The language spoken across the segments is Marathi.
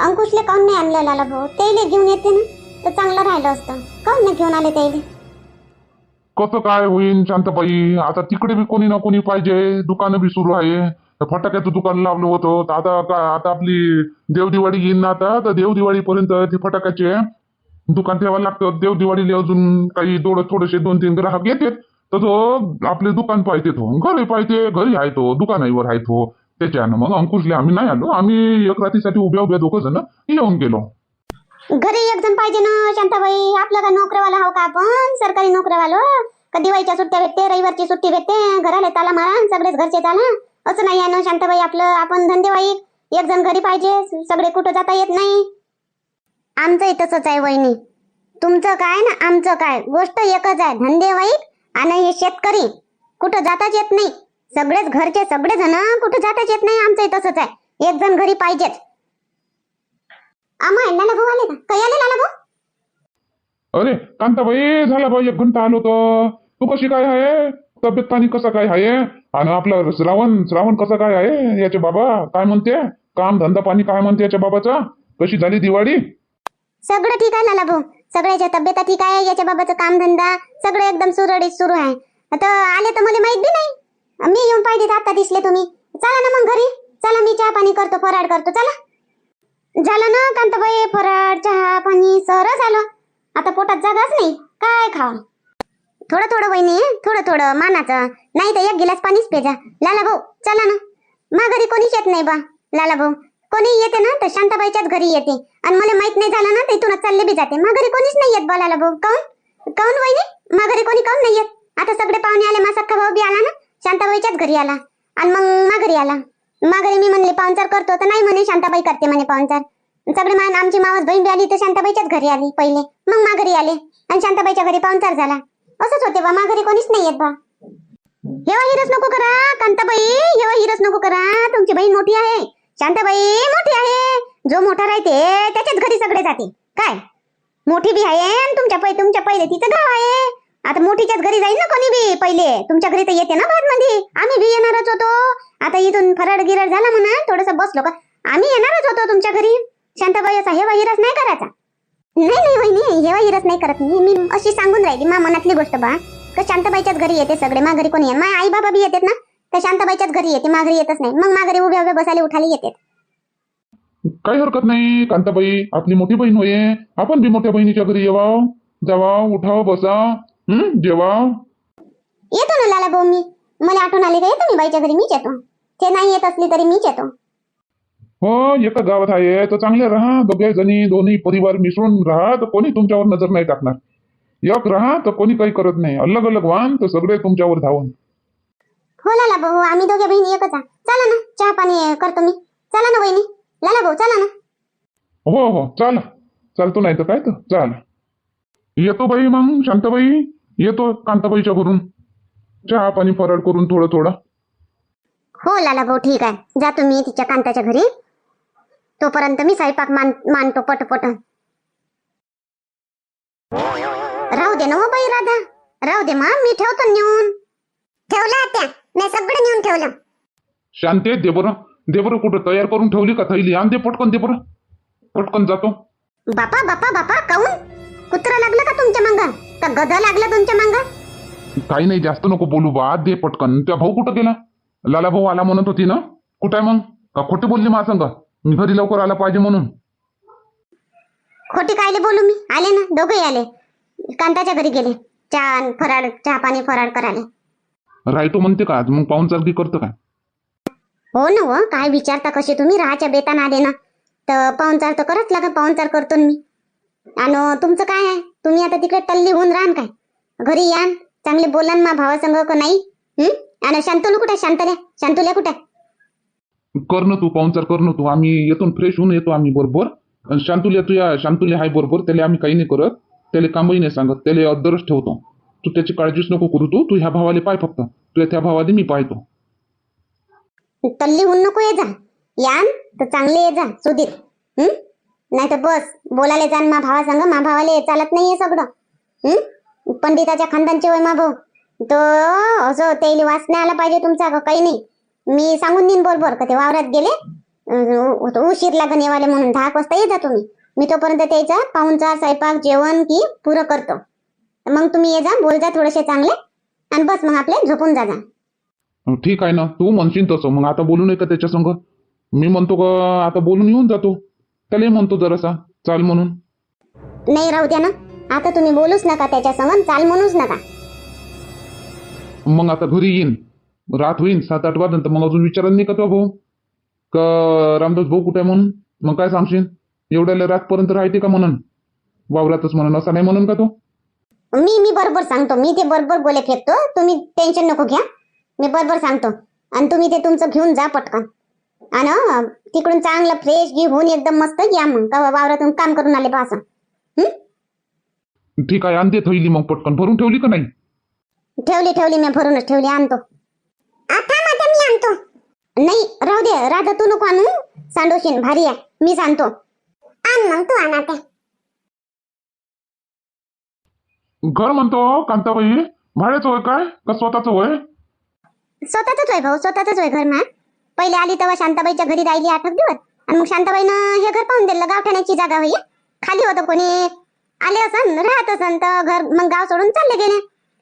अंकुशले काऊन नाही आणलं लाला भाऊ? त्याला घेऊन येते ना. तर चांगलं राहिलं असतं. काऊन नाही घेऊन आले त्याला कसं काय होईन शांतबाई? आता तिकडे बी कोणी ना कोणी पाहिजे. दुकानं बी सुरू आहे. तर फटाक्याचं दुकान लावलं होतं. तर आता का आता आपली देवदिवाळी येईन ना आता. तर देवदिवाळीपर्यंत ते फटाक्याचे दुकान ठेवायला लागतं. देवदिवाळीला अजून काही थोडं थोडेसे दोन तीन ग्राहक येतात. तर तो आपले दुकान पाहिजे तो. घरी पाहिजे घरी आहे तो. दुकानावर आहे तो. त्याच्यानं मग अंकुशले आम्ही नाही आलो. आम्ही एक रात्रीसाठी उभ्या उभ्या दोघं जण येऊन गेलो. घरी एक जण पाहिजे ना शांताबाई. आपलं का नोकरीवाला हो का आपण? सरकारी नोकरीवालो. का दिवाळीच्या सुट्ट्या भेटते रविवारची सुट्टी भेटते. घराला ताला मारा सगळेच घरचे चाला असं नाही आहे ना शांताबाई आपलं आपण धंदेवाईक. एक जण घरी पाहिजे सगळे कुठं जाता येत नाही. आमचंही तसंच आहे वहिनी. तुमचं काय ना आमचं काय? गोष्ट एकच आहे धंदेवाईक आणि हे शेतकरी. कुठं जाताच येत नाही. सगळेच घरचे सगळे जण कुठं जाताच येत नाही आमचंही तसंच आहे. एक जण घरी पाहिजेच. आम्हा लाला भाऊ आले का? काही आले लाला भाऊ? अरे कांताबाई झाला बाई एक घंटा आलो तर तू कशी काय आहे? तब्येत पाणी कसं काय आहे? आणि आपलं श्रावण श्रावण कसं काय आहे याचे बाबा? काय म्हणते? काम धंदा पाणी काय म्हणते याच्या बाबाचा? कशी झाली दिवाळी? सगळं ठीक आहे लाला भाऊ. सगळ्याच्या तब्येता ठीक आहे याच्या बाबाचं कामधंदा सगळं एकदम सुरळीत सुरू आहे. आता आले तर मला माहीत बी नाही. मी येऊन पाहिजे आता दिसले तुम्ही. चला ना मग घरी. चला मी चहा पाणी करतो फराड करतो. चला. झालं ना कांताबाई फराड चहा पाणी सर झालं. आता पोटात जागाच नाही. काय खावा? थोडं थोडं वहिनी थोडं थोडं मानाचं. नाही तर एक गिलास पाणीच पेजा. लाला भाऊ चला ना. माघारी कोणीच येत नाही बा लाला भाऊ. कोणी येते ना तर शांताबाईच्याच घरी येते. आणि मला माहीत नाही झालं ना तर इथूनच चालले बी जाते. माघारी कोणीच नाही येत बा लाला भाऊ. काऊन? काऊन वहिनी? माघारी कोणी काऊन नाही येत? आता सगळे पाहुणे आले मा सख्खा भाऊ बी आला ना. शांताबाईच्याच घरी आला. आणि मग माघारी आला. माघारी मी म्हणले पाहुणचार करतो. तर नाही म्हणे शांताबाई करते म्हणे पाहुणचार. सगळे मान आमची मावस बहीण बी आली तर शांताबाईच्याच घरी आली पहिले. मग माघारी आले. आणि शांताबाईच्या घरी पाहुणचार झाला. असंच होते बा माघारी कोणीच नाही येत बा. हेवा हिरस नको करा कांताबाई. हेवा हिरस नको करा. तुमची बहीण मोठी आहे. शांताबाई मोठी आहे. जो मोठा राहते त्याच्याच घरी सगळे जाते. काय? मोठी बी आहे आणि तुमच्या पै तुमच्या पहिले तिचं गाव आहे. आता मोठीच्याच घरी जाईल ना कोणी बी पहिले. तुमच्या घरी तर येते ना बादमध्ये आम्ही बी येणारच होतो. आता इथून फराड गिरड झाला म्हणा थोडस बसलो. का आम्ही येणारच होतो तुमच्या घरी. शांताबाई असा हे हिरस नाही करायचा. नाही नाही वहिनी हे हिरस नाही करत मी. मी अशी सांगून राहिली मा मनातली गोष्ट बा. का शांताबाईच्याच घरी येते सगळे मा घरी कोणी येत माझ्या आई बाबा बी येतात ना. तर शांताबाईच्याच घरी येते मा घरी येतच नाही. मग मा घरी उभ्या उभ्या बसायला उठायला येते काही हरकत नाही कांताबाई. आपली मोठी बहीण होय. आपण बी मोठ्या बहिणीच्या घरी येवा. जावा उठाव बसा. हं जेवा येतो ना लाला भाऊ मी. मला आठवण आली का? येतो मी बाईच्या घरी मीच येतो. ते नाही येत असली तरी मीच येतो. हो एका गावात आहे तर चांगले राहा दोघे जणी दोन्ही परिवार मिसळून राहा तर कोणी तुमच्यावर नजर नाही टाकणार. एक राहा तर कोणी काही करत नाही. अलग अलग वाहन तर सगळे तुमच्यावर धावून. हो लाला भाऊ आम्ही दोघ्या बहिणी एकच आहे. चला ना चहा पाणी करतो मी. चला ना वहिनी. लाला भाऊ चला ना. हो हो चला. चालतो नाही तर काय तर चाल. येतो बाई मग शांताबाई. येतो कांताबाईच्या घरून. चहा पाणी फराळ करून थोडं थोडं. हो लाला भाऊ ठीक आहे. जातो मी तिच्या कांताच्या घरी. तोपर्यंत मी स्वयंपाक मान मानतो पटपट. राहू दे ना हो बाई राधा. राहू दे मा मी ठेवतो नेऊन. ठेवलं त्या मी सगळं नेऊन ठेवलं. शांती दे बरं. दे बरं कुठं तयार करून ठेवली का थैली? आण दे पटकन दे बरं. पटकन जातो. बापा बापा बापा काऊन? कुत्रा लागलं का तुमच्या मांग? का गधा लागला तुमच्या मांग? काही नाही जास्त नको बोलू बा. दे पटकन. त्या भाऊ कुठं गेला? लाला भाऊ आला म्हणत होती ना? कुठं आहे मग? का खोटे बोलली मा संग मी घरी लवकर आला पाहिजे म्हणून. खोटी कायले बोलू मी? आले ना? दोघेही आले. कांताच्या घरी गेले. चहा फराळ चहा पाणी फराळ करायला. राहतो म्हणते का? आज मग पाहुणचारगी करतो काय? हो ना हो. काय विचारता कसे तुम्ही? राहाच्या बेताना आले ना. तर पाहुणचार तर करत लागा. पाहुणचार करतो ना मी. आणि तुमचं काय आहे? तुम्ही आता तिकडे टल्ली होऊन राहान काय? घरी या चांगले बोला ना भावासंग का नाही. हं? आणि शांतलू कुठे? शांतल्या शांतुल्या कुठे? कर ना तू पाहुणचार कर ना तू. आम्ही येतो फ्रेश होऊन येतो आम्ही बरोबर. आणि शांतुल्या तुया शांतुल्या हाय बरोबर. त्याला आम्ही काही नाही करत. त्याला कामही नाही सांगत. त्याला अद्दरच ठेवतो. तू त्याची काळजीच नको करू तू. तू ह्या भावाला पाय फक्त. तुझ्या त्या भावाला मी पाहतो. तल्ली होऊन नको ये जा. यान तर चांगले ये जा सुधीर. हं? नाही तर बस बोलायला जाण मा भावासंग मा भावाले चालत नाहीये सगळं. हम्म पंडिताच्या खानदानचे होय मा भाऊ. तो असं त्याला वास नाही आला पाहिजे तुमचा काही नाही. मी सांगून देईन बरोबर का ते वावरात गेले उशीर लागण येवाले म्हणून दहा एक वाजता येता तुम्ही. मी तोपर्यंत त्याचा पाहुणचा स्वयंपाक जेवण की पुरं करतो. मग तुम्ही ये जा बोल जा थोडेसे चांगले आणि बस मग आपले झोपून जा जा ठीक आहे ना तू म्हणशील तसं. मग आता बोलू नये का त्याच्या संग. मी म्हणतो का आता बोलून येऊन जातो. त्याला म्हणतो जरासा चाल म्हणून. नाही राहू द्या ना. आता तुम्ही बोलूच नका त्याच्यासमोर चाल म्हणूच नका. मग आता घरी येईन. रात होईन सात आठ वाजता मग अजून विचारत नाही का तो भाऊ? का रामदास भाऊ कुठे म्हणून? मग काय सांगशील? एवढ्याला रातपर्यंत राहते का म्हणून? वावरातच म्हणून असं नाही म्हणून का तो? मी मी बरोबर सांगतो. मी ते बरोबर बोले फेकतो. तुम्ही टेन्शन नको घ्या. मी बरोबर सांगतो. आणि तुम्ही ते तुमचं घेऊन जा पटकन. आणि तिकडून चांगलं फ्रेश घी होऊन एकदम मस्त या मग. का वावरातून काम करून आले बा? ठीक आहे आणते थैली मग पटकन. भरून ठेवली का नाही? ठेवली ठेवली मी भरूनच ठेवली आणतो. आता माझा मी आणतो. नाही राहू दे. राधा तू नको आणू. सांडोशीन भारी आहे. मीच आणतो. आण मग तू आण आता. घर म्हणतो कांताबाई. भाड्याचं होय काय? का स्वतःचं होय स्वतःच होय भाऊ स्वतःच होय घर मा. पहिले आली तेव्हा शांताबाईच्या घरी राहिली आठ दिवस. आणि मग शांताबाईनं हे घर पाहून दिलं गावठाण्याची जागा होई खाली होतं कोणी. आले असन राहत असन तर घर मग गाव सोडून चालले गेले.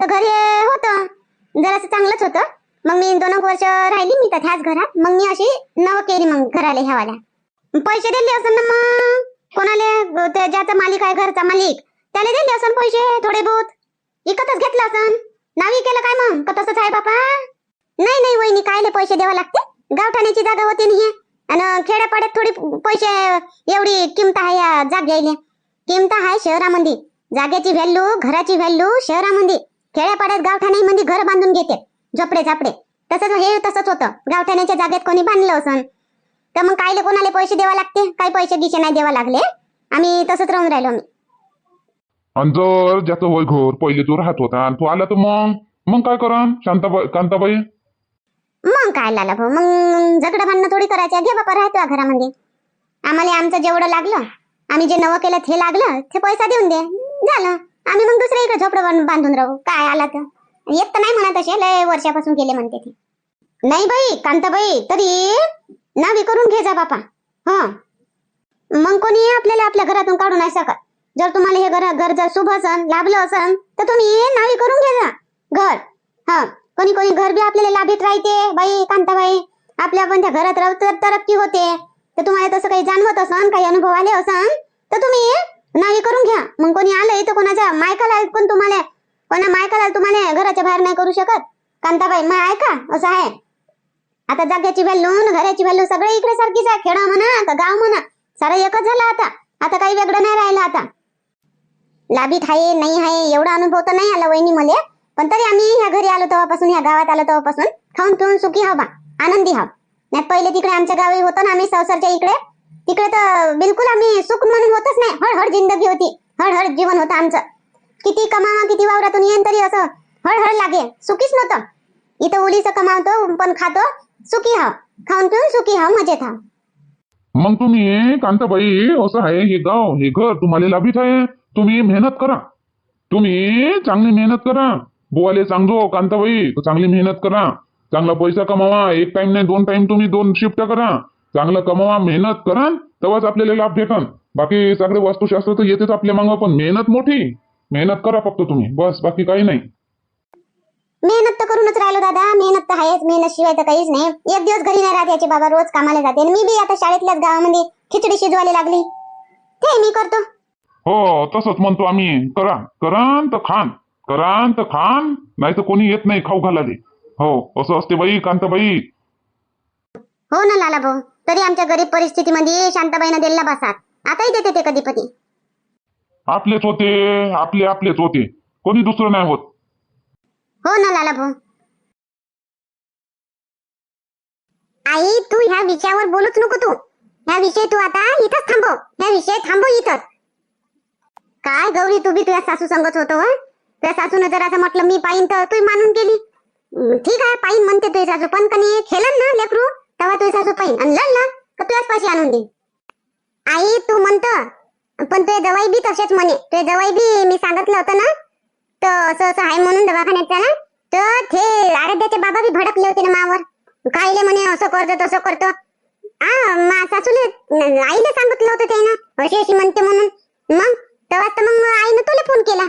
तर घरी होतं. जरासं चांगलंच होतं. मग मी दोन एक वर्ष राहिली मी तर ह्याच घरात. मग मी अशी नव केली मग घराला ह्यावाल्या. पैसे दिले असन ना मग. कोणाला? त्या ज्याचा मालिक आहे घरचा मालिक. त्याला दिले असन पैसे थोडे बहुत. इकतच घेतलं असन. नावी केलं काय मग? का तसंच आहे बापा? नाही नाही वहिनी कायले पैसे द्यावे लागते? गावठाण्याची जागा होती नाही हे. आणि खेड्यापाड्यात थोडी पैसे एवढी किंमत आहे या जागेले किंमत आहे शहरामध्ये जागेची व्हॅल्यू घराची व्हॅल्यू शहरामध्ये खेड्यापाड्यात गावठाण्यामध्ये घर बांधून घेते. झोपडे झापडे. तसंच हे तसंच होतं. गावठाण्याच्या जागेत कोणी बांधलं असन तर मग कायले कोणाला पैसे द्यावा लागते? काही पैसे गिसे नाही द्यावा लागले. आम्ही तसंच राहून राहिलो आम्ही. आणि जर ज्याचं होय घर पहिले तू राहत होता आणि तू आला तर मग? मग काय करा शांताबाई कांताबाई? मग काय लाला भाऊ? मग झगडं भांडणं थोडी करायचं. घे बापा राहतो घरामध्ये. आम्हाला आमचं जेवढं लागलं आम्ही जे नवं केलं ते लागलं ते पैसा देऊन दे. झालं. आम्ही मग दुसऱ्या इकडे झोपडं बांधून राहू. काय आला तर? येत तर नाही म्हणत असे लय वर्षापासून केले म्हणते ते. नाही बाई कांताबाई तरी नावी करून घे जा बापा. हा. मग कोणी आपल्याला आपल्या घरातून काढू नाही शकत. जर तुम्हाला हे घर घर जर शुभ असन लाभलं असन तर तुम्ही नावी करून घे जा. घर. हा. कोणी कोणी घर बी आपल्याला लाभित राहते. बाई कांताबाई आपल्या पण त्या घरात राहू तर तरक्की होते. तर तुम्हाला तसं काही जाणवत असन काही अनुभव आले असन तर तुम्ही नावी करून घ्या. मग कोणी आलंय तर कोणाच्या मायकाला पण तुम्हाला कोणा मायकाला तुम्हाला घराच्या बाहेर नाही करू शकत. कांताबाई मग ऐका असं आहे. आता जागेची व्हॅल्यू घराची व्हॅल्यू सगळं इकडे सारखीच आहे. खेडा म्हणा का गाव म्हणा सारं एकच झालं आता. आता काही वेगळं नाही राहिलं आता. लाभीत आहे नाही आहे एवढा अनुभव तर नाही आला वहिनी मला. पण तरी आम्ही ह्या घरी आलो तेव्हापासून ह्या गावात आलो तेव्हापासून खाऊन पिऊन सुखी हवा आनंदी हा नाही पहिले तिकडे आमच्या गावी होतं ना आम्ही संसारच्या इकडे. तिकडे तर बिलकुल आम्ही सुख म्हणून होतच नाही. हळहळ जिंदगी होती. हळहळ जीवन होतं आमचं. किती कमावा किती वावरातून येईन तरी असं हळहळ लागे सुखीच नव्हतं. इथं उलीचं कमावतो पण खातो सुखी हा खाऊन पिऊन सुखी हा मजेत हा मग तुम्ही कांताबाई असं आहे हे गाव हे घर तुम्हाला लाभित आहे. तुम्ही मेहनत करा. तुम्ही चांगली मेहनत करा. बुवाले सांगतो कांताबाई चांगली मेहनत करा. चांगला पैसा कमावा. एक टाइम नाही दोन टाइम तुम्ही दोन शिफ्ट करा. चांगलं कमावा मेहनत करा तेव्हाच आपल्याला लाभ भेटन. बाकी सगळे वास्तुशास्त्र तर येतेच आपल्या मागं पण मेहनत मोठी. मेहनत करा फक्त तुम्ही. बस बाकी काही नाही. मेहनत तर करूनच राहिलो दादा. मेहनत तर आहेच. मेहनत शिवाय तर काहीच नाही. एक दिवस घरी नाही राहत याचे बाबा. रोज कामाला जाते. आणि मी बी आता शाळेतल्याच गावामध्ये खिचडी शिजवायला लागली. ते मी करतो. हो तसंच म्हणतो आम्ही. करा. करान तर खान. करान तर खान नाही तर कोणी येत नाही खाऊ घालाले हो असं असते बाई कांताबाई. हो ना लाला भाऊ तरी आमच्या गरीब परिस्थितीमध्ये शांताबाईनं दिला बसात आताही देते ते कधीपती आपलेच होते आपले आपलेच होते. कोणी दुसरं नाही होत. हो ना लाला भाऊ आई तू ह्या विषयावर बोलूच नको तू. ह्या विषय तू आता इथंच थांबव. ह्या विषय थांबव इथंच काय गौरी तू बी तुझ्या सासू संगत होतो हं? त्या सासून जर असं म्हटलं मी पाईन तर तू मानून गेली. ठीक आहे पाईन म्हणते तुझी सासू. पण कनी खेळन ना लेकरू तेव्हा तुझी सासू पाईन. आणि ना तर तुझ्याच पाशी आणून दे आई तू म्हणत पण तुझे जवाई बी तसेच म्हणे. तुझे जवाई बी मी सांगितलं होतं ना तर असं असं आहे म्हणून दवाखान्यात त्याला तर ते आराध्याचे बाबा बी भडकले होते ना मावर. कायले म्हणे असं करतो तसं करतो. आ मा सासूले आईला सांगितलं होतं त्यानं अशी अशी म्हणते म्हणून. मग तेव्हा तर मग आईनं तुला फोन केला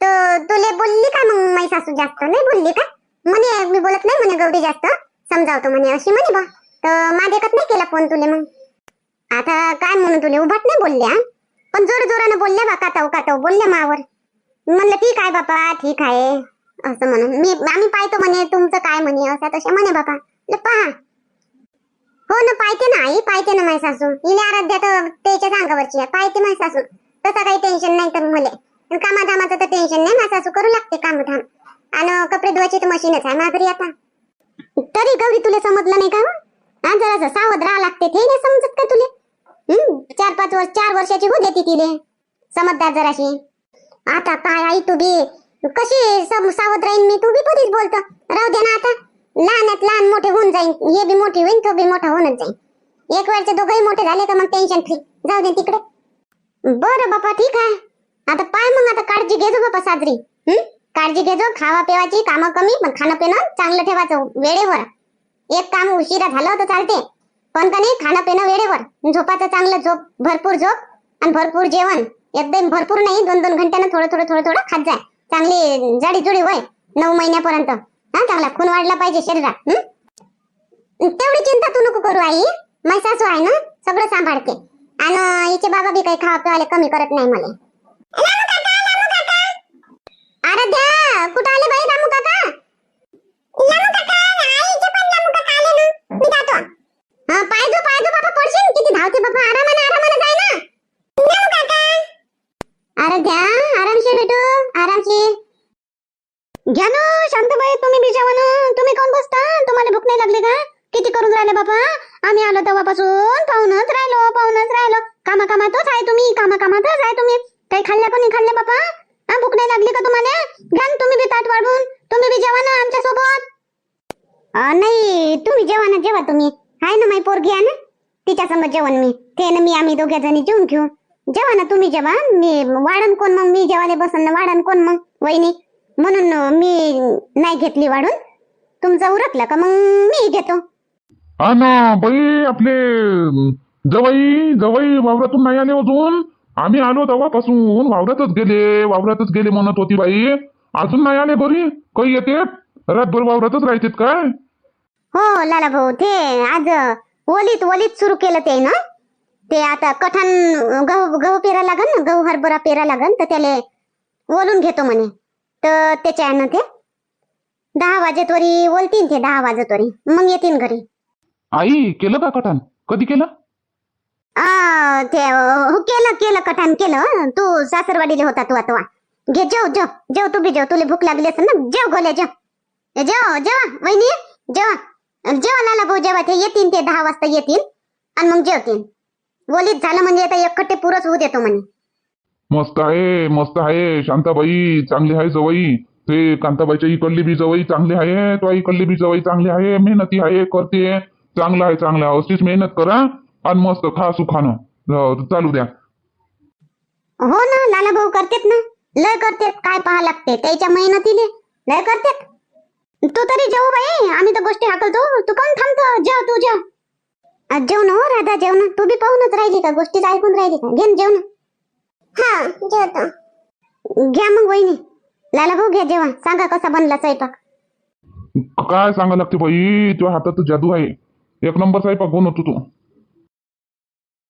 तर तुले बोलली का मग माझी सासू जास्त नाही बोलली का? म्हणे मी बोलत नाही म्हणे गौरी जास्त. समजावतो म्हणे अशी म्हणे बा. तर मा नाही केला फोन तुले मग. आता काय म्हणून तुले? उभाट नाही बोलल्या पण जोर जोरानं बोलल्या बा काताव काताव बोलल्या मावर. म्हणलं ठीक आहे बापा ठीक आहे. असं म्हणून. मी आम्ही पाहतो म्हणे तुमचं काय म्हणे असं तसे म्हणे बापा. पहा. हो ना पाहते ना आई पाहते ना माझी सासू. हिने आराध्या तर त्याच्या अंगावरची आहे. पाहते माझी सासू. तसं काही टेन्शन नाही तर मला. कामाधामाचं तर टेन्शन नाही माझी सासू. करू लागते कामधाम. आणि कपडे धुवायची तर मशीनच आहे. माझ्या आता. तरी गौरी तुला समजलं नाही का हो? हा? जरा सावध राहा लागते. ते नाही समजत का तुले? हम्म, चार पाच वर्ष चार वर्षाची होऊ देते तिले. समजदार जराशी. आता काय आई तू बी. कशी सम- सावध राहीन मी? तू बी कधीच बोलतो. राहू दे ना आता. लहानात लहान मोठे होऊन जाईन. हे बी मोठी होईन तो बी मोठा होऊनच जाईन. एक वेळचे दोघंही मोठे झाले का मग टेन्शन फ्री जाऊ दे तिकडे. बरं बापा ठीक आहे. आता पाय मग आता काळजी घेजो बापा साजरी. हम्म? काळजी घेजो खावा पिवाची कामं कमी पण खाणं पिणं चांगलं ठेवायचं वेळेवर. एक काम उशिरा झालं तर चालते पण का नाही खाणं पिणं वेळेवर. झोपाचं चांगलं झोप भरपूर झोप आणि भरपूर जेवण. एकदम भरपूर नाही दोन दोन घंट्यानं थोडं थोडं थोडं थोडं खात जाय. चांगली जाडी जुडी होय नऊ महिन्यापर्यंत. हा चांगला. खून वाढला पाहिजे शरीरात तेवढी चिंता तू नको करू आई. माझी सासू आहे ना सगळं सांभाळते. आणि हिचे बाबा बी काही खावा पिवाले कमी करत नाही मला. आराध्या कुठं आले बाई रामू काका? रामू काका पण रामू काका आले ना. मी जातो. हा पाय पाय बाबा पडशील. किती धावते बाबा आरामाने आरामाने जाय ना. रामू काका. आराध्या आरामशीर आरामशीर. घ्या ना शांतबाई तुम्ही बी ना तुम्ही कोण बसता? तुम्हाला भूक नाही लागली का? किती करून राहिले बाबा आम्ही आलो तेव्हापासून पाहूनच राहिलो पाहूनच राहिलो. कामा कामातच आहे तुम्ही कामा कामातच आहे तुम्ही. काही खाल्ल्या कोणी खाल्ले बाबा हा भूक नाही लागली का तुम्हाला? घ्या ना तुम्ही बी ताट वाढून तुम्ही बी जेवा ना आमच्यासोबत. नाही तुम्ही जेवा ना जेवा तुम्ही. आहे ना माई पोरगी आहे ना? तिच्या संग जेवण मी. ते ना मी आम्ही दोघ्या जणी जेवून घेऊ. जेवा ना तुम्ही जेवा. मी वाढन कोण मग? मी जेवायला बसन ना वाढन कोण मग? वहिनी म्हणून मी नाही घेतली वाढून. तुमचं उरकला का मग? मी घेतो. हा ना बाई आपले जवाई जवाई वावरातून नाही आले अजून. आम्ही आलो तेव्हापासून वावरातच गेले वावरातच गेले म्हणत होती बाई. अजून नाही आले घरी? काही येते? रातभर वावरातच राहतेत काय? हो लाला भाऊ ते आज ओलीत ओलीत सुरू केलं ते ना? ते आता कठण गहू गहू पेरा लागन ना? गहू हरभरा पेरा लागन तर त्याले ओलून घेतो म्हणे. तर त्याच्यानं ते दहा वाजेतोरी ओलतीन ते दहा वाजेतोरी मग येतील घरी. आई केलं का कठान कधी केलं? ते हो, हो, केलं केलं कठाण केलं तू सासरवाडीला होता तू आता घे जेव जेव जेव तू बी जेव. तुला भूक लागली असेल ना? जेव गोल्या जेव. जेव जेवा वहिनी जेवा. जेवा लाला भाऊ जेवा ते येतील ते दहा वाजता येतील आणि मग जेवतील बोलीत झालं म्हणजे आता एकखट्टे पुरच होऊ देतो म्हणे. मस्त आहे मस्त आहे शांताबाई चांगली आहे जवई. ते कांताबाईच्या इकडली बी जवई चांगली आहे तो इकडली बी जवई चांगली आहे मेहनती आहे करते चांगलं आहे चांगलं अशीच मेहनत करा. आणि मस्त खा सुखानं. अं, चालू द्या. हो ना लाला भाऊ करतेत ना. लय करतेत काय पहा लागते. त्याच्या मेहनतीले लय करतेत. तू तरी जेव बाई आम्ही तर गोष्टी हाकलतो. तू कोण थांबतो? जेव तू जेव. आज जेव ना हो राधा जेव ना तू बी पाहूनच राहिली का? गोष्टीच ऐकून राहिली का? घेन जेव ना हा जेवतो. घ्या मग वहिनी. लाला भाऊ घ्या जेवा सांगा कसा बनला स्वयंपाक. काय सांगा लागते बाई? तुझ्या हातात तर जादू आहे. एक नंबर स्वयंपाक बनवतो तू.